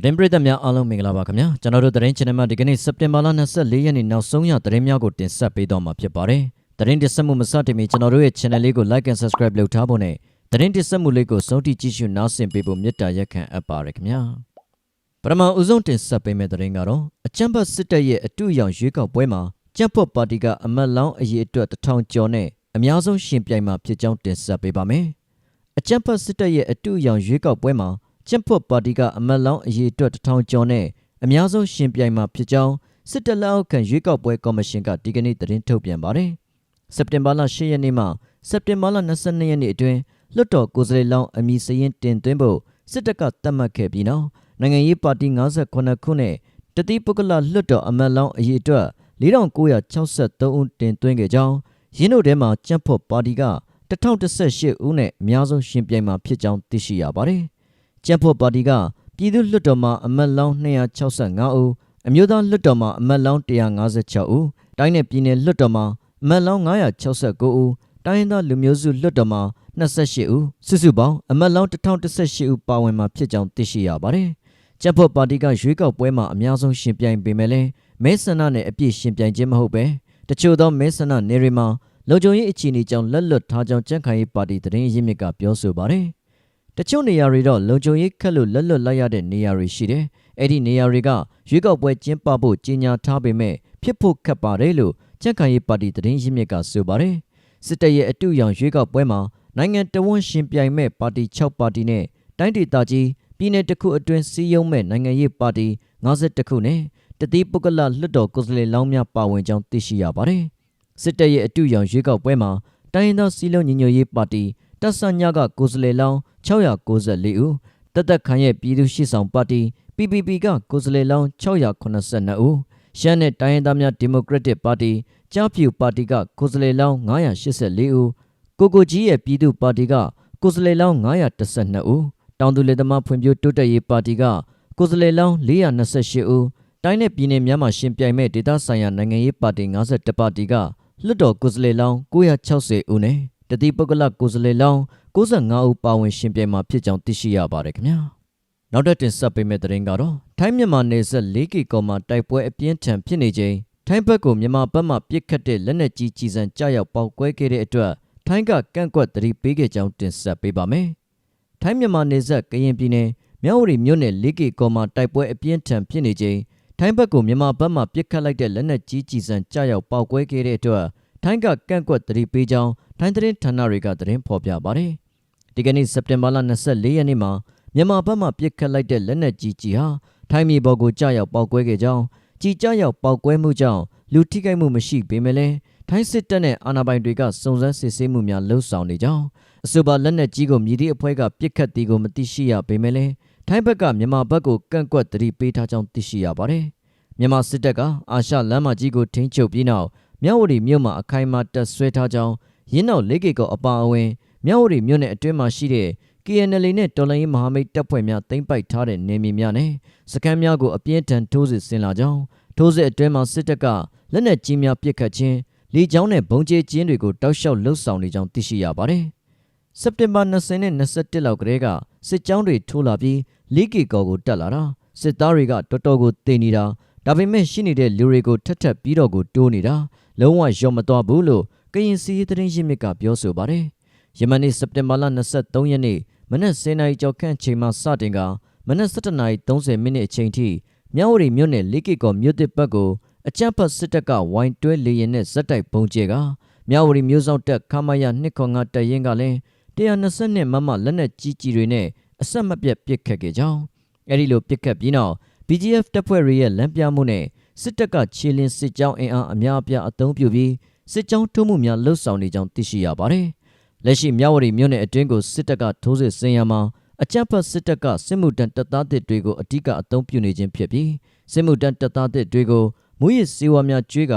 သတင်းပရိသတ်များအားလုံးမင်္ဂလာပါခင်ဗျာကျွန်တော်တို့သတင်း channel မှာဒီကနေ့စက်တင်ဘာလ24ရက်နေ့နောက်ဆုံးရသတင်းများကိုတင်ဆက်ပေးတော့မှာဖြစ်ပါတယ်သတင်းတင်ဆက်မှုမစတင်မီကျွန်တော်တို့ရဲ့ channel လေးကို like and subscribe လုပ်ထားဖို့နဲ့သတင်းတင်ဆက်မှုလေးကိုစုံတိကြည့်ရှုနားဆင်ပေးဖို့မေတ္တာရက်ခံအပ်ပါရခင်ဗျာပထမဦးဆုံးတင်ဆက်ပေးမယ့်သတင်းကတော့အချမ်းဘတ်စစ်တပ်ရဲ့အတူရောင်ရွေးကောက်ပွဲမှာကြက်ဖို့ပါတီကအမတ်လောင်းအရေးအတွက်တစ်ထောင်ကျော်နဲ့အများဆုံးရှင်ပြိုင်မှာဖြစ်ကြောင်းတင်ဆက်ပေးပါမယ်အချမ်းဘတ်စစ်တပ်ရဲ့အတူရောင်ရွေးကောက်ပွဲမှာ ကျင့်ဖွတ်ပါတီကအမတ်လောင်းအရေးအတွက်တစ်ထောင်ကျော်နဲ့အများဆုံးရှင်ပြိုင်မှာဖြစ်ကြောင်းစစ်တပ်လက်အောက်ခံရွေးကောက်ပွဲကော်မရှင်ကဒီကနေ့သတင်းထုတ်ပြန်ပါတယ်။စက်တင်ဘာလ10ရက်နေ့မှစက်တင်ဘာလ22ရက်နေ့အတွင်းလွှတ်တော်ကိုယ်စားလှယ်လောင်းအမည်စရင်တင်သွင်းဖို့စစ်တပ်ကသတ်မှတ်ခဲ့ပြီးနောက်နိုင်ငံရေးပါတီ58ခုနဲ့တတိပုဂ္ဂလလွှတ်တော်အမတ်လောင်းအရေးအတွက်4963ဦးတင်သွင်းခဲ့ကြောင်းရင်းတို့ထဲမှာကျန့်ဖို့ပါတီက1018ဦးနဲ့အများဆုံးရှင်ပြိုင်မှာဖြစ်ကြောင်းသိရှိရပါတယ်။ ကျန်းဖို့ပါတီကပြည်သူ့လွှတ်တော်မှာအမတ်လောင်း265ဦးအမျိုးသားလွှတ်တော်မှာအမတ်လောင်း156ဦးတိုင်းနယ်ပြည်နယ်လွှတ်တော်မှာအမတ်လောင်း969ဦးတိုင်းရင်းသားလူမျိုးစုလွှတ်တော်မှာ28ဦးစုစုပေါင်းအမတ်လောင်း1018ဦးပါဝင်မှာဖြစ်ကြောင်းသိရှိရပါတယ်။ကျန်းဖို့ပါတီကရွေးကောက်ပွဲမှာအများဆုံးရှင်ပြိုင်ပေမဲ့လည်းမဲဆန္ဒနဲ့အပြည့်ရှင်ပြိုင်ခြင်းမဟုတ်ပဲတချို့သောမဲဆန္ဒနေတွေမှာလုံခြုံရေးအခြေအနေကြောင့်လက်လွတ်ထားကြောင်းကြံ့ခိုင်ရေးပါတီသတင်းရင်းမြစ်ကပြောဆိုပါတယ်။ တချို့နေရာတွေတော့လုံခြုံရေးခက်လို့လက်လွတ်လိုက်ရတဲ့နေရာတွေရှိတယ်။အဲ့ဒီနေရာတွေကရွေးကောက်ပွဲကျင်းပဖို့ကြီးညာထားပေမဲ့ဖြစ်ဖို့ခက်ပါတယ်လို့ကြံ့ခိုင်ရေးပါတီသတင်းရင်းမြစ်ကဆိုပါတယ်။စစ်တပ်ရဲ့အတူရောင်ရွေးကောက်ပွဲမှာနိုင်ငံတော်ဝန်ရှင်ပြိုင်မဲ့ပါတီ6ပါတီနဲ့တိုင်းဒေသကြီးပြည်내တစ်ခုအတွင်းစီးရုံးမဲ့နိုင်ငံရေးပါတီ51ခုနဲ့တတိပုဂ္ဂလလွှတ်တော်ကိုယ်စားလှယ်လောင်းများပါဝင်ကြောင်းသိရှိရပါတယ်။စစ်တပ်ရဲ့အတူရောင်ရွေးကောက်ပွဲမှာတိုင်းရင်းသားစီလုံးညီညွတ်ရေးပါတီ တပ်ဆညကကိုယ်စားလှယ်လောင်း694ဦးတသက်ခံရဲ့ပြည်သူ့ရှေ့ဆောင်ပါတီ PPP ကကိုယ်စားလှယ်လောင်း682ဦးရှမ်းနဲ့တိုင်းရင်းသားများဒီမိုကရက်တစ်ပါတီကြားပြူပါတီကကိုယ်စားလှယ်လောင်း984ဦးကိုကိုကြီးရဲ့ပြည်သူ့ပါတီကကိုယ်စားလှယ်လောင်း912ဦးတောင်သူလယ်သမားဖွံ့ဖြိုးတိုးတက်ရေးပါတီကကိုယ်စားလှယ်လောင်း428ဦးတိုင်းနဲ့ပြည်နယ်များမှာရှင်ပြိုင်မဲ့ဒေသဆိုင်ရာနိုင်ငံရေးပါတီ51ပါတီကလွှတ်တော်ကိုယ်စားလှယ်လောင်း960ဦးနဲ့ တတိပုဂ္ဂလကိုယ်စားလှယ်လောင်း65ဦးပါဝင်ရှင်ပြိုင်မှာဖြစ်ကြောင်းသိရှိရပါတယ်ခင်ဗျာနောက်တစ်တင်ဆက်ပေးမယ့်သတင်းကတော့ထိုင်းမြန်မာနယ်စပ် 4K ကော်မှာတိုက်ပွဲအပြင်းထန်ဖြစ်နေချိန်ထိုင်းဘက်ကိုမြန်မာဘက်မှပစ်ခတ်တဲ့လက်နက်ကြီးကြီးစံကြောက်ရောက်ပေါက်ကွဲခဲ့တဲ့အတွက်ထိုင်းကကန့်ကွက်သတိပေးခဲ့ကြောင်းတင်ဆက်ပေးပါမယ်ထိုင်းမြန်မာနယ်စပ်ကရင်ပြည်နယ်မြဝတီမြို့နယ် 4K ကော်မှာတိုက်ပွဲအပြင်းထန်ဖြစ်နေချိန်ထိုင်းဘက်ကိုမြန်မာဘက်မှပစ်ခတ်လိုက်တဲ့လက်နက်ကြီးကြီးစံကြောက်ရောက်ပေါက်ကွဲခဲ့တဲ့အတွက် ထိုင်းကကန့်ကွက်သတိပေးကြောင်းထိုင်းသတင်းဌာနတွေကသတင်းဖော်ပြပါတယ်။ဒီကနေ့စက်တင်ဘာလ24ရက်နေ့မှာမြန်မာဘက်မှပစ်ခတ်လိုက်တဲ့လက်နက်ကြီးကြီးဟာထိုင်းမြေပေါ်ကိုကြားရောက်ပေါက်ကွဲခဲ့ကြောင်းကြီးကြားရောက်ပေါက်ကွဲမှုကြောင့်လူထိခိုက်မှုမရှိပေမဲ့လည်းထိုင်းစစ်တပ်နဲ့အာဏာပိုင်တွေကစုံစမ်းစစ်ဆေးမှုများလှုပ်ဆောင်နေကြောင်းအဆိုပါလက်နက်ကြီးကိုမြည်သည့်အဖွဲ့ကပစ်ခတ်သည်ကိုမသိရှိရပေမဲ့လည်းထိုင်းဘက်ကမြန်မာဘက်ကိုကန့်ကွက်သတိပေးထားကြောင်းသိရှိရပါတယ်။မြန်မာစစ်တပ်ကအာရှလမ်းမကြီးကိုထိန်းချုပ်ပြီးနောက် မြဝတီမြို့မှာအခိုင်အမာတပ်ဆွဲထားကြောင်းရင်းနောက်လေးကေကောအပါအဝင်မြဝတီမြို့နယ်အတွင်းမှာရှိတဲ့ KNL နဲ့တော်လိုင်းရေးမဟာမိတ်တပ်ဖွဲ့များတင်ပိုက်ထားတဲ့နေမြေများနဲ့စခန်းများကိုအပြင်းထန်ထိုးစစ်ဆင်လာကြောင်းထိုးစစ်အတွင်းမှာစစ်တပ်ကလက်နက်ကြီးများပစ်ခတ်ခြင်းလေကြောင်းနဲ့ဘုံကျဲခြင်းတွေကိုတောက်လျှောက်လှုပ်ဆောင်နေကြောင်းသိရှိရပါတယ်။စက်တင်ဘာ20နဲ့21လောက်ကတည်းကစစ်ကြောင်းတွေထိုးလာပြီးလေးကေကောကိုတက်လာတာစစ်သားတွေကတော်တော်ကိုတင်နေတာဒါပေမဲ့ရှိနေတဲ့လူတွေကိုထက်ထက်ပြီးတော့ကိုတိုးနေတာ လုံးဝရော့မသွားဘူးလို့ကရင်စီးသတင်းရင်းမြစ်ကပြောဆိုပါတယ်။ယမန်နေ့စက်တင်ဘာလ23ရက်နေ့မနက်10:00နာရီကျော်ခန့်ချိန်မှစတင်ကမနက်7:30မိနစ်အချိန်ထိမြဝတီမြို့နယ်လေးကေကောမြို့တစ်ဘက်ကိုအကြမ်းဖက်စစ်တပ်ကဝိုင်းတွဲလေရင်နဲ့ဇက်တိုက်ပုံကျဲကမြဝတီမြို့ဆောင်တက်ခမရ205တပ်ရင်းကလည်း120မမလက်နက်ကြီးကြီးတွေနဲ့အဆက်မပြတ်ပစ်ခတ်ခဲ့ကြောင်းအဲဒီလိုပစ်ခတ်ပြီးနောက် BGF တပ်ဖွဲ့တွေရဲ့လမ်းပြမှုနဲ့ စစ်တပ်ကခြေလင်းစစ်ကြောင်းအင်အားအများအပြားအသုံးပြုပြီးစစ်ကြောင်းထိုးမှုများလှုပ်ဆောင်နေကြောင်းသိရှိရပါတယ်။လက်ရှိမြဝတီမြို့နယ်အတွင်းကိုစစ်တပ်ကထိုးစစ်ဆင်ရမှာအကြမ်းဖက်စစ်တပ်ကစစ်မှုတန်းတပ်သားတစ်တွေကိုအ धिक အသုံးပြုနေခြင်းဖြစ်ပြီးစစ်မှုတန်းတပ်သားတစ်တွေကိုမူရစ်စေဝါများကျွေးက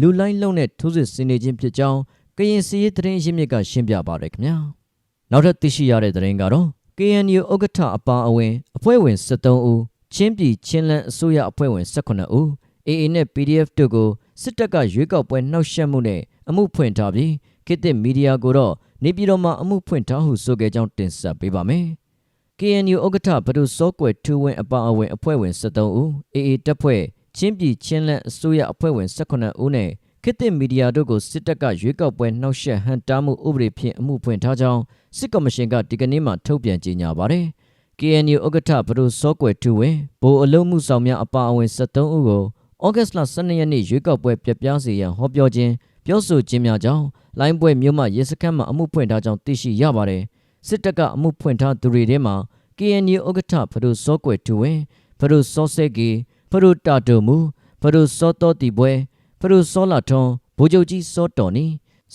လူလိုင်းလုံးနဲ့ထိုးစစ်ဆင်နေခြင်းဖြစ်ကြောင်းကရင်စီရေးသတင်းရင်းမြစ်ကရှင်းပြပါရခင်ဗျာ။နောက်ထပ်သိရှိရတဲ့သတင်းကတော့ KNU ဥက္ကဋ္ဌအပါအဝင်အဖွဲ့ဝင်73ဦးချင်းပြည်ချင်းလန်းအစိုးရအဖွဲ့ဝင်18ဦး AA နဲ့ PDF တို့ကိုစစ်တပ်ကရွေးကောက်ပွဲနှောက်ယှက်မှုနဲ့အမှုဖွင့်ထားပြီးခေတ်သစ်မီဒီယာကိုတော့နေပြည်တော်မှာအမှုဖွင့်ထားဟုဆိုခဲ့ကြောင်းတင်ဆက်ပေးပါမယ်။ KNU ဥက္ကဋ္ဌဘဒုစောကွယ်ထူဝင်းအပါအဝင်အဖွဲ့ဝင်73ဦး AA တပ်ဖွဲ့ချင်းပြည်ချင်းလက်အစိုးရအဖွဲ့ဝင်18ဦးနဲ့ခေတ်သစ်မီဒီယာတို့ကိုစစ်တပ်ကရွေးကောက်ပွဲနှောက်ယှက်ဟန်တားမှုဥပဒေဖြင့်အမှုဖွင့်ထားကြောင်းစစ်ကော်မရှင်ကဒီကနေ့မှထုတ်ပြန်ကြေညာပါတယ်။ KNU ဥက္ကဋ္ဌဘဒုစောကွယ်ထူဝင်းဗိုလ်အလုံးမှုဆောင်များအပါအဝင်73ဦးကို ဩဂတ်စ်လ12ရက်နေ့ရွေးကောက်ပွဲပြပြစေရန်ဟောပြောခြင်းပြောဆိုခြင်းများကြောင့်လိုင်းပွဲမြို့မှရဲစခန်းမှအမှုဖွင့်ထားကြောင်းသိရှိရပါတယ်။စစ်တပ်ကအမှုဖွင့်ထားသူတွေထဲမှာ KNU ဥက္ကဋ္ဌဖဒုစောကွယ်ထူဝင်းဖဒုစောစဲကီဖဒုတာတုံမူဖဒုစောတော်တီပွဲဖဒုစောလာထွန်းဗိုလ်ချုပ်ကြီးစောတော်နီ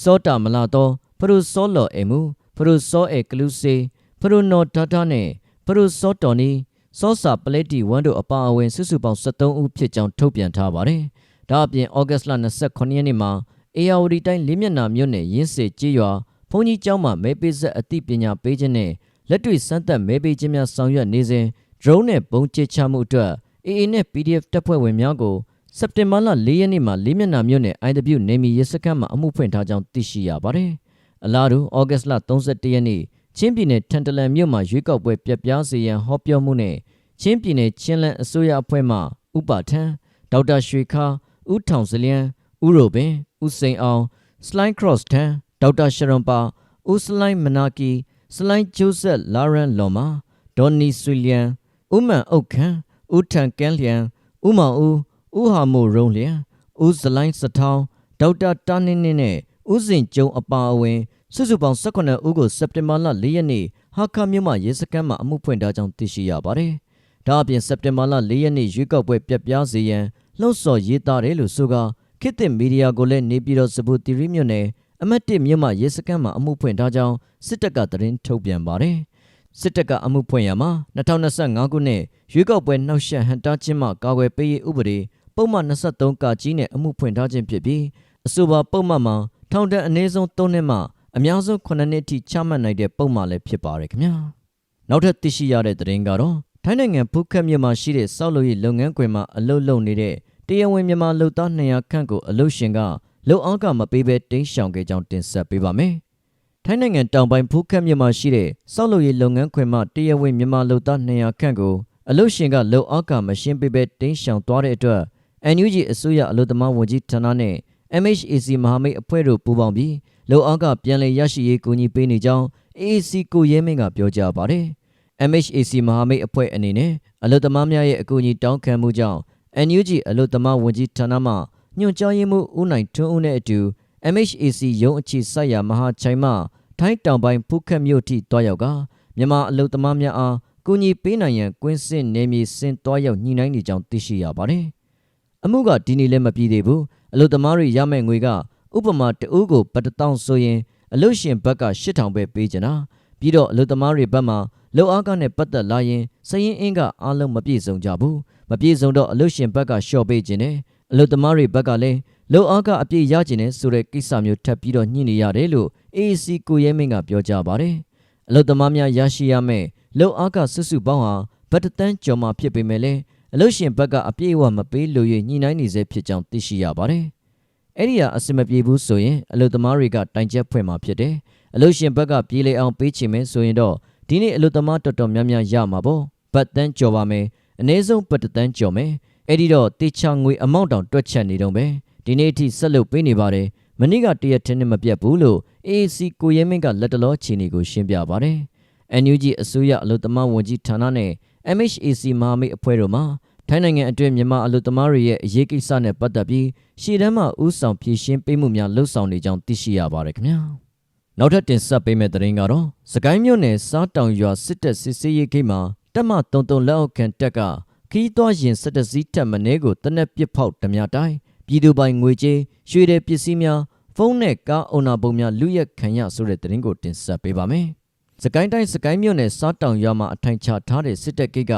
စောတာမလာတော်ဖဒုစောလော်အေမူဖဒုစောအေကလူစေဖဒုနော်ဒါဒါနဲ့ဖဒုစောတော်နီ စောစာပလက်တီဝမ်တို့အပါအဝင်စုစုပေါင်း73ဦးဖြစ်ကြောင်းထုတ်ပြန်ထားပါတယ်။ဒါအပြင်ဩဂတ်စ်လ29ရက်နေ့မှာအေယာဝတီတိုင်းလေးမျက်နှာမြို့နယ်ရင်းစေကြေးရွာဘုန်းကြီးကျောင်းမှာမဲပေးဆက်အသိပညာပေးခြင်းနဲ့လက်တွေ့စမ်းသပ်မဲပေးခြင်းများဆောင်ရွက်နေစဉ် drone နဲ့ပုံကျချမှုအတွက် AA နဲ့ PDF တပ်ဖွဲ့ဝင်များကိုစက်တင်ဘာလ၄ရက်နေ့မှာလေးမျက်နှာမြို့နယ် IW နေမီရဲစခန်းမှာအမှုဖွင့်ထားကြောင်းသိရှိရပါတယ်။အလားတူဩဂတ်စ်လ31ရက်နေ့ ချင်းပြည်နယ်ထန်တလန်မြို့မှာရွေးကောက်ပွဲပြက်ပြားစေရန်ဟောပြောမှုနဲ့ချင်းပြည်နယ်ချင်းလန်းအစိုးရအဖွဲ့မှဥပထံဒေါက်တာရွှေခါဦးထောင်စလျံဦးရိုပင်ဦးစိန်အောင်စလိုင်းခရော့စ်ထံဒေါက်တာရှရွန်ပါဦးစလိုင်းမနာကီစလိုင်းဂျိုးဆက်လာရန်လော်မာဒေါ်နီဆွီလျံဦးမန်အုတ်ခန့်ဦးထန်ကန်းလျံဦးမောင်ဦးဦးဟာမိုရုံလျံဦးစလိုင်းစထောင်းဒေါက်တာတာနင်းနင်းနဲ့ ဦးစင်ကျုံအပါအဝင်စုစုပေါင်း18ဦးကိုစက်တင်ဘာလ4ရက်နေ့ဟာခမြို့မှာရဲစခန်းမှာအမှုဖွင့်ထားကြောင်းသိရှိရပါတယ်။ဒါအပြင်စက်တင်ဘာလ4ရက်နေ့ရွေးကောက်ပွဲပြက်ပြားစေရန်လှုံ့ဆော်ရေးသားတယ်လို့ဆိုကခေတ်သစ်မီဒီယာကိုလည်းနေပြည်တော်စပူတီရီမြို့နယ်အမတ်1မြို့မှာရဲစခန်းမှာအမှုဖွင့်ထားကြောင်းစစ်တပ်ကသတင်းထုတ်ပြန်ပါတယ်။စစ်တပ်ကအမှုဖွင့်ရမှာ2025ခုနှစ်ရွေးကောက်ပွဲနှောက်ယှက်ဟန်တားခြင်းမှကာကွယ်ပေးရေးဥပဒေပုံမှန်23ကကြီးနဲ့အမှုဖွင့်ထားခြင်းဖြစ်ပြီးအဆိုပါပုံမှန်မှာ ထောင်ဒဏ်အနည်းဆုံး3နှစ်မှအများဆုံး9နှစ်ထိချမှတ်နိုင်တဲ့ပုံမှန်လည်းဖြစ်ပါတယ်ခင်ဗျာ။နောက်ထပ်သိရှိရတဲ့သတင်းကတော့ထိုင်းနိုင်ငံဖူးခက်မြို့မှာရှိတဲ့စောက်လို့ရေးလုပ်ငန်းခွင်မှာအလုပ်လုပ်နေတဲ့တရားဝင်မြန်မာလုပ်သား200ခန့်ကိုအလုပ်ရှင်ကလုံအားကမပေးဘဲတင်းရှောင်ခဲ့ကြောင်းတင်ဆက်ပေးပါမယ်။ထိုင်းနိုင်ငံတောင်ပိုင်းဖူးခက်မြို့မှာရှိတဲ့စောက်လုပ်ရေးလုပ်ငန်းခွင်မှာတရားဝင်မြန်မာလုပ်သား200ခန့်ကိုအလုပ်ရှင်ကလုံအားကမရှင်းပေးဘဲတင်းရှောင်သွားတဲ့အတွက် NUG အစိုးရအလုပ်သမားဝန်ကြီးဌာနနဲ့ MHAC မဟာမိတ်အဖွဲ့တို့ပူးပေါင်းပြီးလုံအားကပြန်လည်ရရှိရေးကူညီပေးနေကြောင်း AAC ကိုရဲမင်းကပြောကြားပါတယ်။ MHAC မဟာမိတ်အဖွဲ့အနေနဲ့အလုပ်သမားများရဲ့အကူအညီတောင်းခံမှုကြောင့် NUG အလုပ်သမားဝန်ကြီးဌာနမှညွှန်ကြားရေးမှူးဦးနိုင်ထွန်းဦးနဲ့အတူ MHAC ရုံးအခြေစိုက်ရာမဟာချိုင်မှထိုင်းတောင်ပိုင်းဖူးခက်မြို့ထိတွားရောက်ကမြန်မာအလုပ်သမားများအားကူညီပေးနိုင်ရန်ကွင်းစစ်နေမြေစင်တွားရောက်ညှိနှိုင်းနေကြောင်းသိရှိရပါတယ်။အမှုကဒီနေ့လည်းမပြီးသေးဘူး။ အလုပ်သမားတွေရမယ့်ငွေကဥပမာတဦးကိုပတ်တထောင်ဆိုရင်အလုပ်ရှင်ဘက်က8000ပဲပေးကြတာ။ပြီးတော့အလုပ်သမားတွေဘက်မှာလောက်အားကနဲ့ပတ်သက်လာရင်စရင်အင်းကအားလုံးမပြည့်စုံကြဘူး။မပြည့်စုံတော့အလုပ်ရှင်ဘက်ကလျှော့ပေးခြင်းနဲ့အလုပ်သမားတွေဘက်ကလည်းလောက်အားကအပြည့်ရခြင်းနဲ့ဆိုတဲ့ကိစ္စမျိုးထပ်ပြီးတော့ညှိနေရတယ်လို့ AAC ကိုရဲမင်းကပြောကြားပါတယ်။အလုပ်သမားများရရှိရမယ့်လောက်အားကစွစုပေါင်းဟာဗတ်တတန်းကျော်မှဖြစ်ပေမဲ့လည်း အလုပ်ရှင်ဘက်ကအပြည့်အဝမပေးလို့ရညှိနှိုင်းနေစေဖြစ်ကြောင်းသိရှိရပါတယ်။အဲ့ဒီဟာအစမပြေဘူးဆိုရင်အလုပ်သမားတွေကတိုင်ချက်ဖွင့်မှာဖြစ်တယ်။အလုပ်ရှင်ဘက်ကပြေးလေအောင်ပေးချင်မယ်ဆိုရင်တော့ဒီနေ့အလုပ်သမားတော်တော်များများရမှာပေါ့။ဗတ်တန်းကျော်ပါမယ်။အနည်းဆုံးဗတ်တတန်းကျော်မယ်။အဲ့ဒီတော့တေချာငွေအမောင့်တောင်တွက်ချက်နေတော့ပဲ။ဒီနေ့အထိဆက်လုပ်ပေးနေပါတယ်။မနေ့ကတရက်ထင်းနဲ့မပြတ်ဘူးလို့ AAC ကိုရဲမင်းကလက်တလောချီနေကိုရှင်းပြပါတယ်။ NUG အစိုးရအလုပ်သမားဝန်ကြီးဌာနနဲ့ MHAC မဟာမိတ်အဖွဲ့တို့မှထိုင်းနိုင်ငံအတွင်းမြန်မာအလုပ်သမားတွေရဲ့အရေးကိစ္စနဲ့ပတ်သက်ပြီးရှေ့တန်းမှဥဆောင်ဖြည့်ရှင်းပေးမှုများလှုပ်ဆောင်နေကြောင်းသိရှိရပါတယ်ခင်ဗျာနောက်ထပ်တင်ဆက်ပေးမယ့်သတင်းကတော့စကိုင်းမြို့နယ်စားတောင်ရွာစစ်တပ်စစ်ဆေးရေးဂိတ်မှာတပ်မ33လက်အောက်ခံတပ်ကခီးသွွားရင်စစ်တစည်းတက်မနေကိုတနက်ပစ်ဖောက်ဓမြတိုင်းပြည်သူပိုင်ငွေကြေးရွှေတဲ့ပစ္စည်းများဖုန်းနဲ့ကားအုံနာပုံများလူရက်ခံရဆိုတဲ့သတင်းကိုတင်ဆက်ပေးပါမယ်။ စကိုင်းတိုင်းစကိုင်းမြို့နယ်စားတောင်ရွာမှာအထိုင်ချထားတဲ့စစ်တပ်ဂိတ်က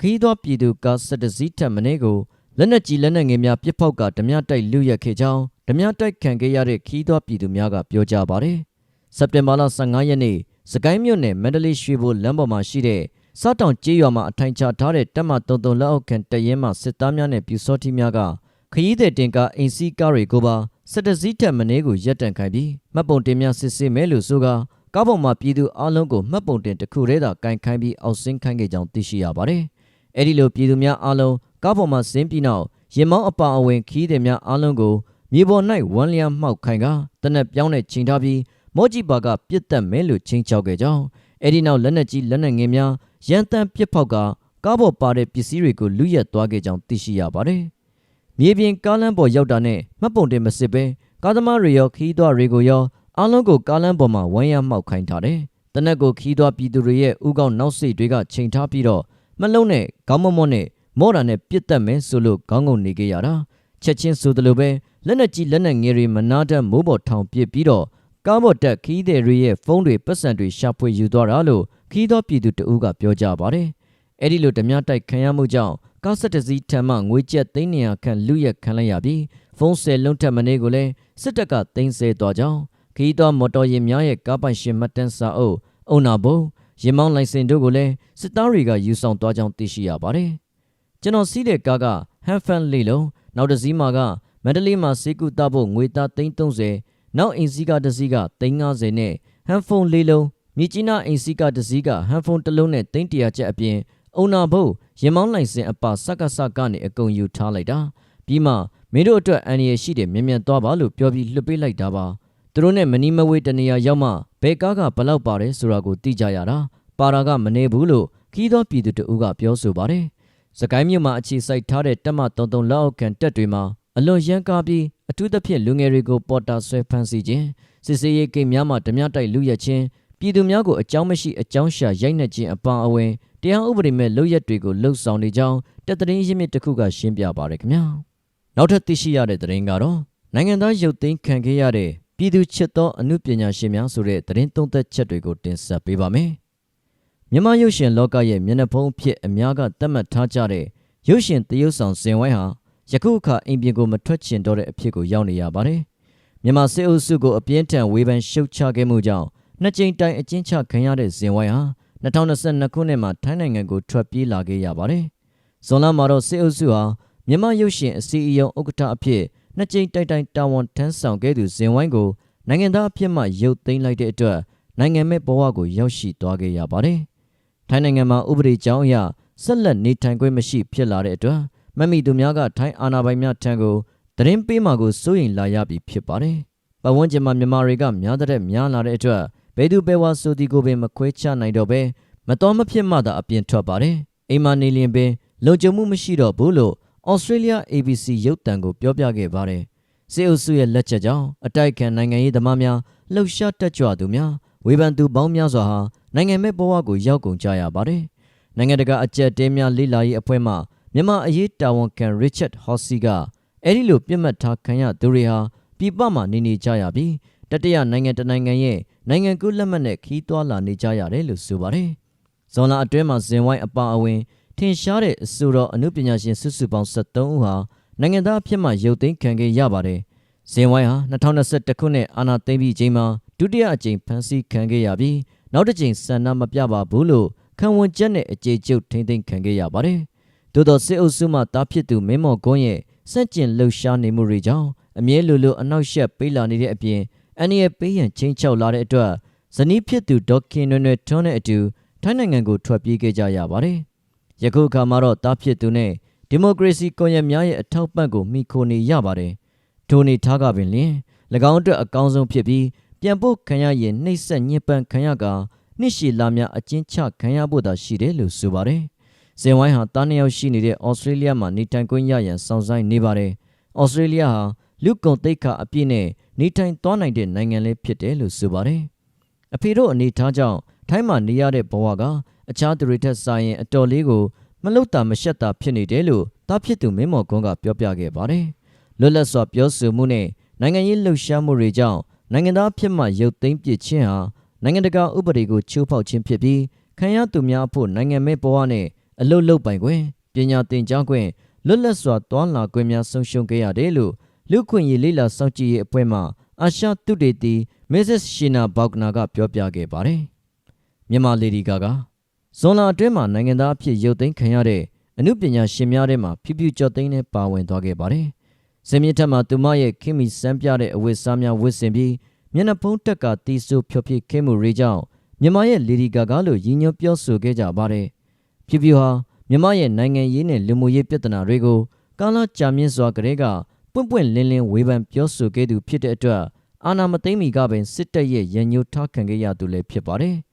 ခီးသွွားပြည်သူကားစစ်တစည်းတက်မနေကိုလက်နက်ကြီးလက်နက်ငယ်များပစ်ဖောက်ကဓမြတိုက်လူရက်ခဲ့ကြောင်းဓမြတိုက်ခံခဲ့ရတဲ့ခီးသွွားပြည်သူများကပြောကြားပါတယ်။စက်တင်ဘာလ15ရက်နေ့စကိုင်းမြို့နယ်မန္တလေးရွှေဘိုလမ်းပေါ်မှာရှိတဲ့စားတောင်ကျေးရွာမှာအထိုင်ချထားတဲ့တပ်မ33လက်အောက်ခံတရဲမှစစ်သားများနဲ့ပြူစောတိများကခရီးသည်တင်ကားအိမ်စီးကားတွေကိုပါစစ်တစည်းတက်မနေကိုရက်တန့်ခိုင်းပြီးမှတ်ပုံတင်များစစ်ဆေးမယ်လို့ဆိုကာ ကားပေါ်မှာပြည်သူအလုံးကိုမှတ်ပုံတင်တစ်ခုတည်းသာကင်ခိုင်းပြီးအောက်ဆင်းခိုင်းခဲ့ကြောင်းသိရှိရပါတယ်။အဲဒီလိုပြည်သူများအလုံးကားပေါ်မှာဆင်းပြီးနောက်ရင်မောင်းအပါအဝင်ခီးသည်များအလုံးကိုမြေပေါ်၌ဝမ်းလျားမှောက်ခိုင်းကတနက်ပြောင်းနဲ့ချိန်ထားပြီးမော့ဂျီပါကပြစ်တက်မဲလို့ချင်းချောက်ခဲ့ကြောင်းအဲဒီနောက်လက်နက်ကြီးလက်နက်ငယ်များရန်တမ်းပစ်ဖောက်ကကားပေါ်ပါတဲ့ပစ္စည်းတွေကိုလူရက်သွားခဲ့ကြောင်းသိရှိရပါတယ်။မြေပြင်ကားလမ်းပေါ်ရောက်တာနဲ့မှတ်ပုံတင်မစစ်ပဲကားသမားတွေရောခီးသွားတွေကိုရော အားလုံးကိုကားလမ်းပေါ်မှာဝမ်းရမှောက်ခိုင်းထားတယ်။တနက်ကိုခီးသွားပြည်သူတွေရဲ့ဥကောက်နောက်စိတ်တွေကချိန်ထားပြီးတော့မလုံးနဲ့ခေါင်းမမော့နဲ့မော့တာနဲ့ပြစ်တက်မယ်ဆိုလို့ခေါင်းငုံနေကြရတာချက်ချင်းဆိုသလိုပဲလက်နက်ကြီးလက်နက်ငယ်တွေမနာတတ်မိုးပေါ်ထောင်ပစ်ပြီးတော့ကားပေါ်တက်ခီးတဲ့တွေရဲ့ဖုန်းတွေပတ်စံတွေရှာဖွေယူသွားတာလို့ခီးသောပြည်သူတအူးကပြောကြပါတယ်။အဲ့ဒီလိုဓမြတိုက်ခံရမှုကြောင့်ကားဆက်တစည်းထံမှငွေကျပ်သိန်း200ခန့်လူရက်ခံလိုက်ရပြီးဖုန်းဆယ်လုံးထက်မနေကိုလည်းစစ်တပ်ကသိမ်းဆဲသွားကြောင်း ခီးသောမော်တော်ယာဉ်များရဲ့ကားပိုင်ရှင်မှတ်တမ်းစာအုပ်အုံနာဘုံရင်မောင်းလိုင်စင်တို့ကိုလည်းစစ်သားတွေကယူဆောင်သွားကြောင်းသိရှိရပါတယ်။ကျွန်တော်စီးတဲ့ကားကဟန်ဖန်လေးလုံးနောက်တစ်စီးမှာကမန္တလေးမှာစေကူတာဖို့ငွေသား330နောက်အင်စီကတစ်စီးက350နဲ့ဟန်ဖုန်းလေးလုံးမြကြီးနားအင်စီကတစ်စီးကဟန်ဖုန်းတစ်လုံးနဲ့300ကျပ်အပြင်အုံနာဘုတ်ရင်မောင်းလိုင်စင်အပါစက္ကစကနေအကုန်ယူထားလိုက်တာပြီးမှမင်းတို့အတွက်အန်ရရှိတယ်မြ мян သွားပါလို့ပြောပြီးလွှတ်ပေးလိုက်တာပါ သူတို့နဲ့မနီမဝေးတနေရာရောက်မှဘယ်ကားကဘလောက်ပါတယ်ဆိုတာကိုသိကြရတာပါရာကမနေဘူးလို့ခီးသောပြည်သူတို့ကပြောဆိုပါတယ်စကိုင်းမြို့မှာအခြေစိုက်ထားတဲ့တက်မ33လက်အောက်ခံတက်တွေမှာအလွန်ရန်ကားပြီးအထူးသဖြင့်လူငယ်တွေကိုပေါ်တာဆွဲဖမ်းဆီးခြင်းစစ်စေးရေးကိန်းများမှဓမြတိုက်လူရက်ခြင်းပြည်သူများကိုအကြောင်းမရှိအကြောင်းရှာရိုက်နှက်ခြင်းအပါအဝင်တရားဥပဒေမဲ့လုပ်ရက်တွေကိုလှုပ်ဆောင်နေကြောင်းတက်တရင်ရင်းမြစ်တစ်ခုကရှင်းပြပါရခင်ဗျာနောက်ထပ်သိရှိရတဲ့သတင်းကတော့နိုင်ငံသားရုပ်သိမ်းခံခဲ့ရတဲ့ ပြည်သူချစ်သောအမှုပညာရှင်များဆိုတဲ့သတင်းသုံးသက်ချက်တွေကိုတင်ဆက်ပေးပါမယ်မြန်မာရုပ်ရှင်လောကရဲ့မျက်နှာဖုံးအဖြစ်အများကသတ်မှတ်ထားကြတဲ့ရုပ်ရှင်သရုပ်ဆောင်ဇင်ဝိုင်းဟာယခုအခါအိမ်ပြင်ကိုမထွက်ချင်တော့တဲ့အဖြစ်ကိုရောက်နေရပါတယ်မြန်မာစစ်အုပ်စုကိုအပြင်းထန်ဝေဖန်ရှုတ်ချခဲ့မှုကြောင့်နှစ်ကြိမ်တိုင်အကျဉ်းချခံရတဲ့ဇင်ဝိုင်းဟာ2022ခုနှစ်မှာထိုင်းနိုင်ငံကိုထွက်ပြေးလာခဲ့ရပါတယ်။ဇွန်လမှာတော့စစ်အုပ်စုဟာမြန်မာရုပ်ရှင်အစည်းအရုံးဥက္ကဋ္ဌအဖြစ် နှစ်ကြိမ်တိုင်တိုင်တာဝန်ထမ်းဆောင်ခဲ့သူဇင်ဝိုင်းကိုနိုင်ငံသားအဖြစ်မှရုပ်သိမ်းလိုက်တဲ့အတွက်နိုင်ငံမဲ့ဘဝကိုရောက်ရှိသွားခဲ့ရပါတယ်။ထိုင်းနိုင်ငံမှာဥပဒေကြောင်းအရဆက်လက်နေထိုင်ခွင့်မရှိဖြစ်လာတဲ့အတွက်မမီသူများကထိုင်းအာဏာပိုင်များထံကိုသတင်းပေးမှာကိုစိုးရိမ်လာရပြီဖြစ်ပါတယ်။ပတ်ဝန်းကျင်မှာမြန်မာတွေကများတဲ့များလာတဲ့အတွက်ဘယ်သူပဲဝါဆိုဒီကိုပင်မခွဲခြားနိုင်တော့ပဲမတော်မဖြစ်မှသာအပြင်ထွက်ပါတယ်အိမ်မာနေလျင်ပင်လုံခြုံမှုမရှိတော့ဘူးလို့ Australia ABC ရုပ်သံကိုပြောပြခဲ့ပါတယ်စေအုပ်စုရဲ့လက်ချက်ကြောင့်အတိုက်ခံနိုင်ငံရေးသမားများလှုပ်ရှားတက်ကြွသူများဝေဖန်သူပေါင်းများစွာဟာနိုင်ငံမဲ့ဘဝကိုရောက်ကုန်ကြရပါတယ်နိုင်ငံတကာအကြက်တဲများလိလာရေးအဖွဲ့မှမြန်မာအရေးတာဝန်ခံ Richard Hossey ကအဲ့ဒီလိုပြစ်မှတ်ထားခံရသူတွေဟာပြည်ပမှာနေနေကြရပြီးတတရနိုင်ငံတနိုင်ငံရဲ့နိုင်ငံကူးလက်မှတ်နဲ့ခီးသွွာလာနေကြရတယ်လို့ဆိုပါတယ်။ဇွန်လအတွင်းမှာဇင်ဝိုင်းအပါအဝင် ထင်ရှားတဲ့အဆိုတော်အမှုပညာရှင်စုစုပေါင်း73ဦးဟာနိုင်ငံသားအဖြစ်မှရုပ်သိမ်းခံခဲ့ရပါတယ်။ဇင်ဝိုင်းဟာ2021ခုနှစ်အာဏာသိမ်းပြီးချိန်မှာဒုတိယအကြိမ်ဖမ်းဆီးခံခဲ့ရပြီးနောက်တစ်ကြိမ်ဆန္ဒမပြပါဘူးလို့ခံဝန်ချက်နဲ့အကြေကျုပ်ထိမ့်သိမ်းခံခဲ့ရပါတယ်။သို့သောစစ်အုပ်စုမှတားဖြစ်သူမင်းမော်ကွန်းရဲ့စန့်ကျင်လှုပ်ရှားနေမှုတွေကြောင့်အမြဲလိုလိုအနောက်ရှက်ပေးလာနေတဲ့အပြင်အန်နီရဲ့ပေးရန်ချင်းချောက်လာတဲ့အတွက်ဇနီးဖြစ်သူဒေါက်ခင်နွယ်နွယ်ထွန်းတဲ့အတူထိုင်းနိုင်ငံကိုထွက်ပြေးခဲ့ကြရပါတယ်။ ယခုအခါမှာတော့တားဖြစ်သူနဲ့ဒီမိုကရေစီကွန်ရက်များရဲ့အထောက်ပံ့ကိုမိခိုနေရပါတယ်။ထိုနေထားကပင်လျှင်၎င်းအတွက်အကောင်းဆုံးဖြစ်ပြီးပြန်ဖို့ခံရရင်နှိပ်စက်ညှဉ်းပန်းခံရကနှစ်ရှည်လာများအကျဉ်းချခံရဖို့သာရှိတယ်လို့ဆိုပါတယ်။ဇင်ဝိုင်းဟာတားနှစ်ယောက်ရှိနေတဲ့ဩစတြေးလျမှာနေထိုင်ခွင့်ရရန်စောင့်ဆိုင်နေပါတယ်။ဩစတြေးလျဟာလူကုန်သိက္ခာအပြည့်နဲ့နေထိုင်သွားနိုင်တဲ့နိုင်ငံလေးဖြစ်တယ်လို့ဆိုပါတယ်။အဖေတို့အနေထားကြောင့် ထိုင်းမှာနေရတဲ့ဘဝကအခြားသူတွေထက်စာရင်အတော်လေးကိုမလုတာမရှက်တာဖြစ်နေတယ်လို့တားဖြစ်သူမင်းမော်ကွန်းကပြောပြခဲ့ပါတယ်။လွတ်လပ်စွာပြောဆိုမှုနဲ့နိုင်ငံရေးလှုပ်ရှားမှုတွေကြောင့်နိုင်ငံသားဖြစ်မှရုပ်သိမ်းပစ်ခြင်းဟာနိုင်ငံတကာဥပဒေကိုချိုးဖောက်ခြင်းဖြစ်ပြီးခံရသူများအဖို့နိုင်ငံမဲ့ဘဝနဲ့အလုတ်လုတ်ပိုင်ခွင့်ပညာသင်ကြားခွင့်လွတ်လပ်စွာတွာလာခွင့်များဆုံးရှုံးခဲ့ရတယ်လို့လူခွင့်ရေးလေးလာစောင့်ကြည့်ရေးအဖွဲ့မှအာရှသုတေသီမစ္စစ်ရှီနာဘောက်နာကပြောပြခဲ့ပါတယ်။ မြန်မာလေဒီကာကဇွန်လအတွင်းမှာနိုင်ငံသားအဖြစ်ရုပ်သိမ်းခံရတဲ့အမှုပညာရှင်များထဲမှာဖြူဖြူကျော်သိန်းနဲ့ပါဝင်သွားခဲ့ပါတယ်။ဇင်မြင့်ထက်မှာသူမရဲ့ခင်မီစမ်းပြတဲ့အဝတ်စားများဝတ်ဆင်ပြီးမျက်နှာဖုံးတက်ကတီးဆိုးဖြောပြခဲ့မှုတွေကြောင့်မြန်မာရဲ့လေဒီဂါဂါလို့ရည်ညွှန်းပြောဆိုခဲ့ကြပါတယ်။ဖြူဖြူဟာမြန်မာရဲ့နိုင်ငံရေးနဲ့လူမှုရေးပြဿနာတွေကိုကာလကြာမြင့်စွာကတည်းကပွင့်ပွင့်လင်းလင်းဝေဖန်ပြောဆိုခဲ့သူဖြစ်တဲ့အတွက်အာဏာမသိမ်းမီကပင်စစ်တပ်ရဲ့ရန်ညှိုးထားခံခဲ့ရသူလည်းဖြစ်ပါတယ်။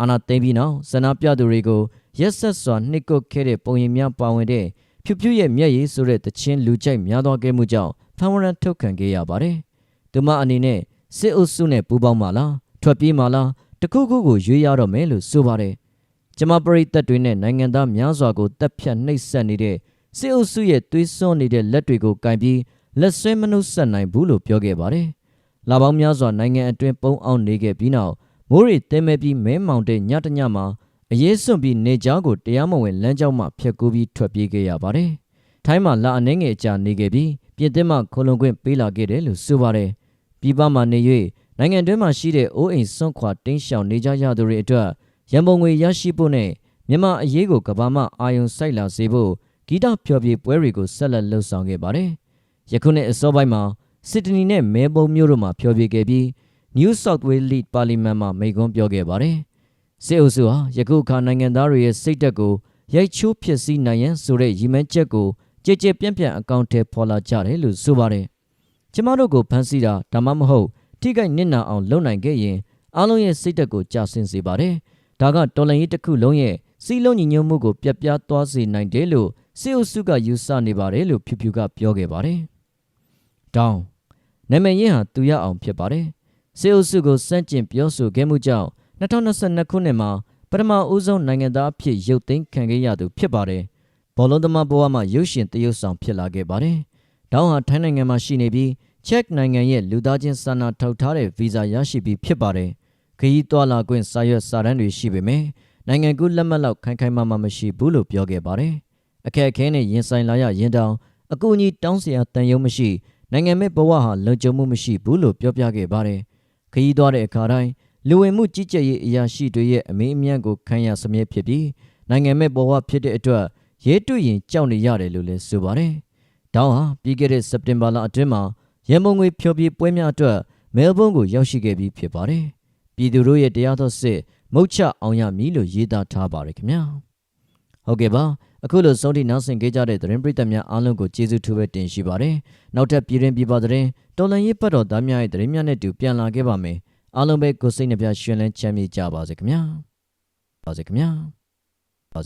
အာဏာသိမ်းပြီးနောက်ဆန္ဒပြသူတွေကိုရက်ဆက်စွာနှိပ်ကွပ်ခဲ့တဲ့ပုံရိပ်များပါဝင်တဲ့ဖြူဖြူရဲ့မျက်ရည်ဆိုတဲ့တခြင်းလူကြိုက်များသွားခဲ့မှုကြောင့်ဖန်ဝရန်ထုတ်ခံခဲ့ရပါတယ်။သူမအနေနဲ့စစ်အုပ်စုနဲ့ပူးပေါင်းမှလားထွက်ပြေးမှလားတခုခုကိုရွေးရတော့မယ်လို့ဆိုပါတယ်။ကျမပရိသတ်တွေနဲ့နိုင်ငံသားများစွာကိုတပ်ဖြတ်နှိပ်စက်နေတဲ့စစ်အုပ်စုရဲ့သွေးစွန်းနေတဲ့လက်တွေကိုကင်ပြီးလက်ဆွဲမနှုတ်ဆက်နိုင်ဘူးလို့ပြောခဲ့ပါတယ်။လာပေါင်းများစွာနိုင်ငံအတွင်းပုံအောင်နေခဲ့ပြီးနောက် မိုးရီတဲမဲ့ပြီးမဲမောင်တဲ့ညတညမှာအရေးစွန့်ပြီးနေကြားကိုတရားမဝင်လမ်းကြောင်းမှဖျက်ကူးပြီးထွက်ပြေးခဲ့ရပါတယ်။ထိုင်းမှာလာအနေငယ်ကြာနေခဲ့ပြီးပြည်သစ်မှခလုံးခွင့်ပေးလာခဲ့တယ်လို့ဆိုပါတယ်။ပြည်ပမှာနေ၍နိုင်ငံတွင်းမှာရှိတဲ့အိုးအိမ်စွန့်ခွာတင်းရှောင်နေကြရသူတွေအတွက်ရန်ပုံငွေရရှိဖို့နဲ့မြန်မာအရေးကိုကဘာမှအာယုံစိုက်လာစေဖို့ဂီတဖျော်ဖြေပွဲတွေကိုဆက်လက်လှုပ်ဆောင်ခဲ့ပါတယ်။ယခုနှစ်အစောပိုင်းမှာစစ်ဒနီနဲ့မဲဘုံမြို့တို့မှာဖျော်ဖြေခဲ့ပြီး New South Wales Lead Parliament မှာမိန့်ခွန်းပြောခဲ့ပါတယ်။စစ်အုပ်စုဟာယခုအခါနိုင်ငံသားတွေရဲ့စိတ်ဓာတ်ကိုရိုက်ချိုးဖြစ်စည်းနိုင်ရန်ဆိုတဲ့ရည်မှန်းချက်ကိုကြည်ကြည်ပြန့်ပြန့်အကောင့်ထဲပေါ်လာကြတယ်လို့ဆိုပါတယ်။ကျမတို့ကိုဖန်ဆီးတာဒါမှမဟုတ်ထိခိုက်နစ်နာအောင်လုပ်နိုင်ခဲ့ရင်အားလုံးရဲ့စိတ်ဓာတ်ကိုကြာဆင်းစေပါတယ်။ဒါကတော်လှန်ရေးတစ်ခုလုံးရဲ့စီးလုံးညီညွတ်မှုကိုပြတ်ပြားသွားစေနိုင်တယ်လို့စစ်အုပ်စုကယူဆနေပါတယ်လို့ဖြူဖြူကပြောခဲ့ပါတယ်။တောင်းနာမည်ရင်းဟာသူရအောင်ဖြစ်ပါတယ်။ စစ်အုပ်စုကိုစန့်ကျင်ပြောဆိုခဲ့မှုကြောင့်2022ခုနှစ်မှာပထမဦးဆုံးနိုင်ငံသားအဖြစ်ရုပ်သိမ်းခံခဲ့ရသူဖြစ်ပါတယ်။ဘောလုံးသမားဘဝမှာရုပ်ရှင်သရုပ်ဆောင်ဖြစ်လာခဲ့ပါတယ်။တောင်းဟာထိုင်းနိုင်ငံမှာရှိနေပြီးချက်နိုင်ငံရဲ့လူသားချင်းစာနာထောက်ထားတဲ့ဗီဇာရရှိပြီးဖြစ်ပါတယ်။ခရီးသွားလာခွင့်စာရွက်စာတမ်းတွေရှိပေမယ့်နိုင်ငံကူးလက်မှတ်လောက်ခိုင်ခိုင်မာမာမရှိဘူးလို့ပြောခဲ့ပါတယ်။အခက်အခဲနဲ့ရင်ဆိုင်လာရရင်တောင်အကူအညီတောင်းစရာတန်ရုံမရှိနိုင်ငံမဲ့ဘဝဟာလုံခြုံမှုမရှိဘူးလို့ပြောပြခဲ့ပါတယ်။ ခရီးသွားတဲ့အခါတိုင်းလူဝင်မှုကြီးကြပ်ရေးအရာရှိတွေရဲ့အမေးအမြန်းကိုခံရစမြဲဖြစ်ပြီးနိုင်ငံမဲ့ဘဝဖြစ်တဲ့အတွက်ရဲတွေ့ရင်ကြောက်နေရတယ်လို့လည်းဆိုပါတယ်။တောင်းဟာပြီးခဲ့တဲ့စက်တင်ဘာလအတွင်းမှာရန်မုံငွေဖြောပြပွဲများအတွက်မဲလ်ဘုန်းကိုရောက်ရှိခဲ့ပြီးဖြစ်ပါတယ်။ပြည်သူတို့ရဲ့တရားတော်စစ်မုတ်ချအောင်ရမည်လို့ရေးသားထားပါတယ်ခင်ဗျာ။ဟုတ်ကဲ့ပါ အခုလိုဆုံးထိနောက်ဆင်ခဲ့ကြတဲ့သတင်းပရိသတ်များအားလုံးကိုကျေးဇူးထူးပဲတင်ရှိပါတယ်။နောက်ထပ်ပြည်ရင်ပြည်ပသတင်းတော်လန်ရေးပတ်တော်သားများရဲ့သတင်းများနဲ့တူပြန်လာခဲ့ပါမယ်။အားလုံးပဲကိုယ်စိတ်နှပြရှင်လန်းချမ်းမြေ့ကြပါစေခင်ဗျာ။ပါစေခင်ဗျာ။